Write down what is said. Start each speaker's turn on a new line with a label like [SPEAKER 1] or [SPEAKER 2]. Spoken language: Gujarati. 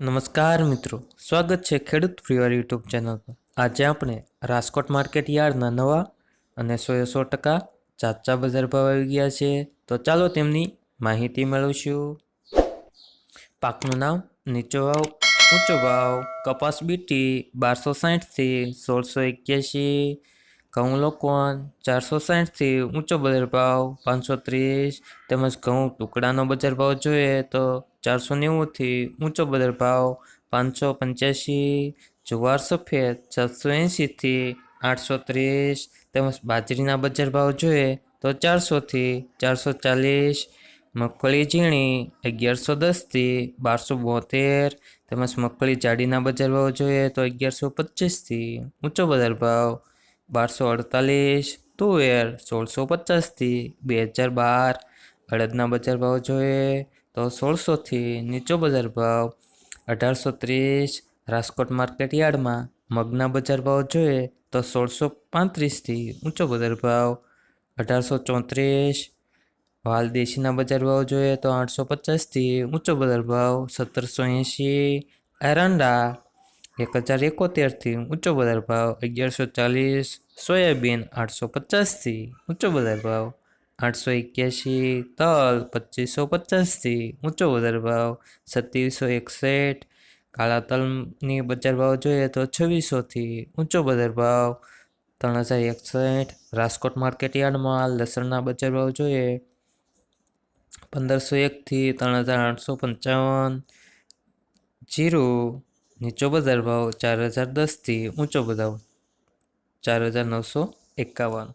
[SPEAKER 1] નમસ્કાર મિત્રો, સ્વાગત છે ખેડૂત પ્રિયર યુટ્યુબ ચેનલ પર. આજે આપણે રાજકોટ માર્કેટ યાર્ડના નવા અને સો સો ટકા ચાચા બજાર ભાવ આવી ગયા છે. તો ચાલો તેમની માહિતી મેળવશું. પાકનું નામ, નીચો ભાવ, ઊંચો ભાવ, કપાસ બીટી બારસો સાઠથી સોળસો એક્યાસી. ઘઉં લોકોન ચારસો સાઠથી ઊંચો બજાર ભાવ પાંચસો ત્રીસ તેમજ ઘઉં ટુકડાનો બજાર ભાવ જોઈએ તો ચારસો નેવુંથી ઊંચો બજાર ભાવ પાંચસો પંચ્યાસી જુવાર સફેદ સાતસો એંશીથી આઠસો ત્રીસ તેમજ બાજરીના બજાર ભાવ જોઈએ તો ચારસોથી ચારસો ચાલીસ, મગફળી ઝીણી અગિયારસો દસથી બારસો બોતેર તેમજ મગફળી જાડીના બજાર ભાવ જોઈએ તો અગિયારસો પચીસથી ઊંચો બજાર ભાવ બારસો અડતાલીસ તુવેર સોળસો પચાસથી. બે હજાર બાર, અડદના બજાર ભાવ જોઈએ તો સોળસોથી નીચો બજાર ભાવ. અઢારસો ત્રીસ, રાજકોટ માર્કેટ યાર્ડમાં મગના બજાર ભાવ જોઈએ તો સોળસો પાંત્રીસથી ઊંચો બજાર ભાવ. અઢારસો ચોત્રીસ વાલ દેશીના બજાર ભાવ જોઈએ તો આઠસો પચાસથી ઊંચો બજાર ભાવ. સત્તરસો એંશી, એરંડા એક હજાર એકોતેરથી ઊંચો બજાર ભાવ અગિયારસો ચાલીસ, સોયાબીન આઠસો પચાસથી ઊંચો બજાર ભાવ આઠસો એક્યાસી તલ પચીસો પચાસથી ઊંચો બજાર ભાવ સત્યાવીસો એકસઠ, કાળા તલની બજાર ભાવ જોઈએ તો છવ્વીસોથી ઊંચો બજાર ભાવ ત્રણ હજાર એકસઠ, રાજકોટ માર્કેટ યાર્ડમાં લસણના બજાર ભાવ જોઈએ પંદરસો એકથી ત્રણ હજાર આઠસો પંચાવન, જીરું નીચો બજાર ભાવ ચાર હજાર દસથી ઊંચો બજાર ચાર હજાર નવસો એકાવન.